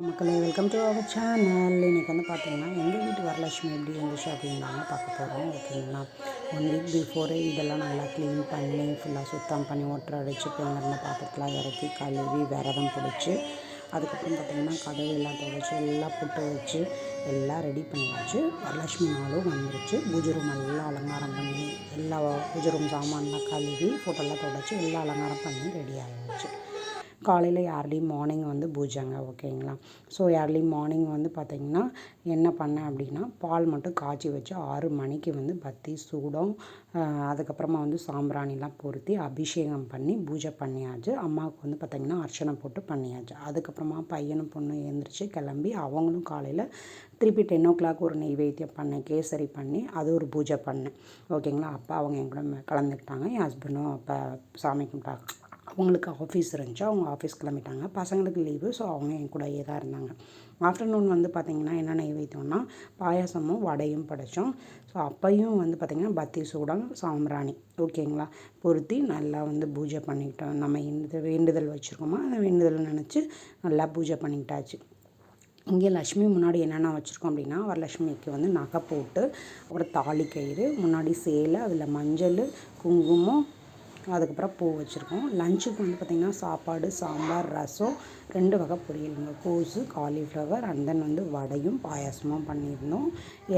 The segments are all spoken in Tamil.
மக்களே வெல்கம் டு அவர் சேனல் இன்றைக்கி வந்து பார்த்தீங்கன்னா எங்கள் வீட்டு வரலட்சுமி எப்படி இருந்துச்சு அப்படின்னு தாங்க பார்க்க போகிறோம் ஓகேங்களா? ஒன் வீக் பிஃபோரே இதெல்லாம் நல்லா க்ளீன் பண்ணி ஃபுல்லாக சுத்தம் பண்ணி ஒட்டுற அடித்து பிள்ளைங்க பாத்திரத்தெலாம் இறக்கி கழுவி விரதம் பிடிச்சி அதுக்கப்புறம் பார்த்திங்கன்னா கதவு எல்லாம் துடைச்சி எல்லாம் புட்டு வச்சு எல்லாம் ரெடி பண்ணியாச்சு. வரலட்சுமி நாளும் வந்துருச்சு. பூஜை ரூம் எல்லாம் அலங்காரம் பண்ணி எல்லா பூஜை ரூம் சாமான்லாம் கழுவி ஃபோட்டோலாம் துடைச்சி எல்லாம் அலங்காரம் பண்ணி ரெடி ஆகிடுச்சு காலையில் ஏர்லி மார்னிங் வந்து பூஜைங்க ஓகேங்களா? ஸோ ஏர்லி மார்னிங் வந்து பார்த்திங்கன்னா என்ன பண்ணேன் அப்படின்னா பால் மட்டும் காய்ச்சி வச்சு ஆறு மணிக்கு வந்து பத்தி சூடம் அதுக்கப்புறமா வந்து சாம்பிராணிலாம் பொருத்தி அபிஷேகம் பண்ணி பூஜை பண்ணியாச்சு. அம்மாவுக்கு வந்து பார்த்திங்கன்னா அர்ச்சனை போட்டு பண்ணியாச்சு. அதுக்கப்புறமா பையனும் பொண்ணும் எழுந்திரிச்சு கிளம்பி அவங்களும் காலையில் திருப்பி டென் ஓ கிளாக் ஒரு நெய்வேத்தியம் பண்ணேன் கேசரி பண்ணி அது ஒரு பூஜை பண்ணேன். ஓகேங்களா? அப்பா அவங்க என் கூட கலந்துக்கிட்டாங்க. என் ஹஸ்பண்டும் அப்போ சாமி கும்பிட்டாங்க அவங்களுக்கு ஆஃபீஸ் இருந்துச்சு. அவங்க ஆஃபீஸ் கிளம்பிட்டாங்க. பசங்களுக்கு லீவு ஸோ அவங்க என் கூடயே தான் இருந்தாங்க. ஆஃப்டர்நூன் வந்து பார்த்திங்கன்னா என்ன நைவேத்தியம்னா பாயாசமும் வடையும் படைத்தோம் ஸோ அப்பையும் வந்து பார்த்திங்கன்னா பத்தி சூடம் சாம்பிராணி. ஓகேங்களா பொருத்தி நல்லா வந்து பூஜை பண்ணிக்கிட்டோம். நம்ம எந்த வேண்டுதல் வச்சுருக்கோமோ? அந்த வேண்டுதல் நினச்சி நல்லா பூஜை பண்ணிக்கிட்டாச்சு. இங்கே லக்ஷ்மி முன்னாடி என்னென்ன வச்சுருக்கோம் அப்படின்னா வரலட்சுமிக்கு வந்து நகை போட்டு அப்புறம் தாலி கயிறு முன்னாடி சேலை அதில் மஞ்சள் குங்குமம் அதுக்கப்புறம் பூ வச்சுருக்கோம். லஞ்சுக்கு வந்து பார்த்திங்கன்னா சாப்பாடு சாம்பார் ரசம் ரெண்டு வகை பொரியலுங்க. கோஸு காலிஃப்ளவர் அண்ட் தென் வந்து வடையும் பாயாசமும் பண்ணியிருந்தோம்.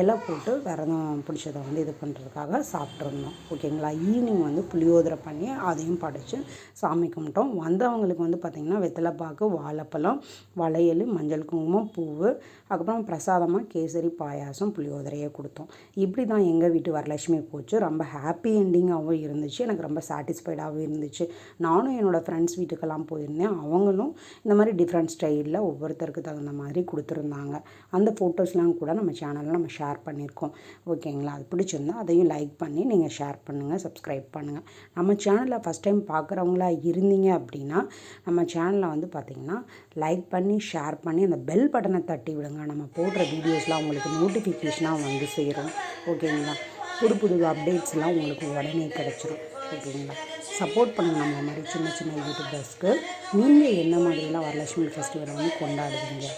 இலை போட்டு விரதம் பிடிச்சதை வந்து இது பண்ணுறதுக்காக சாப்பிட்ருந்தோம் ஓகேங்களா? ஈவினிங் வந்து புளியோதரை பண்ணி அதையும் படைச்சு சாமி கும்பிட்டோம். வந்தவங்களுக்கு வந்து பார்த்திங்கன்னா வெத்தலைப்பாக்கு வாழைப்பழம் வளையல் மஞ்சள் குங்குமம் பூவு அதுக்கப்புறம் பிரசாதமாக கேசரி பாயாசம் புளியோதரையே கொடுத்தோம். இப்படி தான் எங்கள் வீட்டு வரலட்சுமி போச்சு. ரொம்ப ஹாப்பி என்டிங்காகவும் இருந்துச்சு. எனக்கு ரொம்ப சாட்டி சாட்டிஸ்ஃபைடாகவே இருந்துச்சு. நானும் என்னோடய ஃப்ரெண்ட்ஸ் வீட்டுக்கெல்லாம் போயிருந்தேன். அவங்களும் இந்த மாதிரி டிஃப்ரெண்ட் ஸ்டைலில் ஒவ்வொருத்தருக்கு தகுந்த மாதிரி கொடுத்துருந்தாங்க. அந்த ஃபோட்டோஸ்லாம் கூட நம்ம சேனலில் நம்ம ஷேர் பண்ணியிருக்கோம். ஓகேங்களா அது பிடிச்சிருந்தா அதையும் லைக் பண்ணி நீங்கள் ஷேர் பண்ணுங்கள் சப்ஸ்கிரைப் பண்ணுங்கள் நம்ம சேனலில் ஃபஸ்ட் டைம் பார்க்குறவங்களா இருந்தீங்க அப்படின்னா நம்ம சேனலில் வந்து பார்த்திங்கன்னா லைக் பண்ணி ஷேர் பண்ணி அந்த பெல் பட்டனை தட்டி விடுங்க. நம்ம போடுற வீடியோஸ்லாம் உங்களுக்கு நோட்டிஃபிகேஷனாக வந்து சேரும். ஓகேங்களா புது புது அப்டேட்ஸ்லாம் உங்களுக்கு உடனே கிடச்சிரும். ஓகேங்களா சப்போர்ட் பண்ணுங்கள் நம்ம மாதிரி சின்ன சின்ன யூடியூபர்ஸ்க்கு நீங்கள் என்ன மாதிரிலாம் வரலட்சுமி ஃபெஸ்டிவலை வந்து கொண்டாடுவீங்க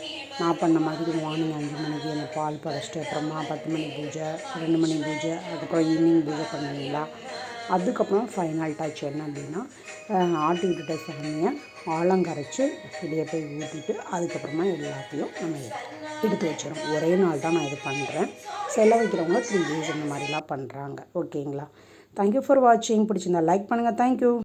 நான் பண்ண மாதிரி மார்னிங் அஞ்சு மணிக்கு அந்த பால் படைச்சிட்டு அப்புறமா பத்து மணி பூஜை ரெண்டு மணி பூஜை அதுக்கப்புறம் ஈவினிங் பூஜை பண்ணுவீங்களா? அதுக்கப்புறம் ஃபைனல் டச் என்ன அப்படின்னா ஆட்டி விட்டுட்ட சாமியை ஆலங்கரைச்சி வெளியே போய் ஊற்றிட்டு அதுக்கப்புறமா எல்லாத்தையும் நம்ம எடுத்து வச்சிடும் ஒரே நாள் தான் நான் இது பண்ணுறேன் செலவுக்கிறவங்க த்ரீ டேஸ் இந்த மாதிரிலாம் பண்ணுறாங்க ஓகேங்களா தேங்க்யூ ஃபார் வாட்சிங் பிடிச்சிருந்தா லைக் பண்ணுங்கள் தேங்க்யூ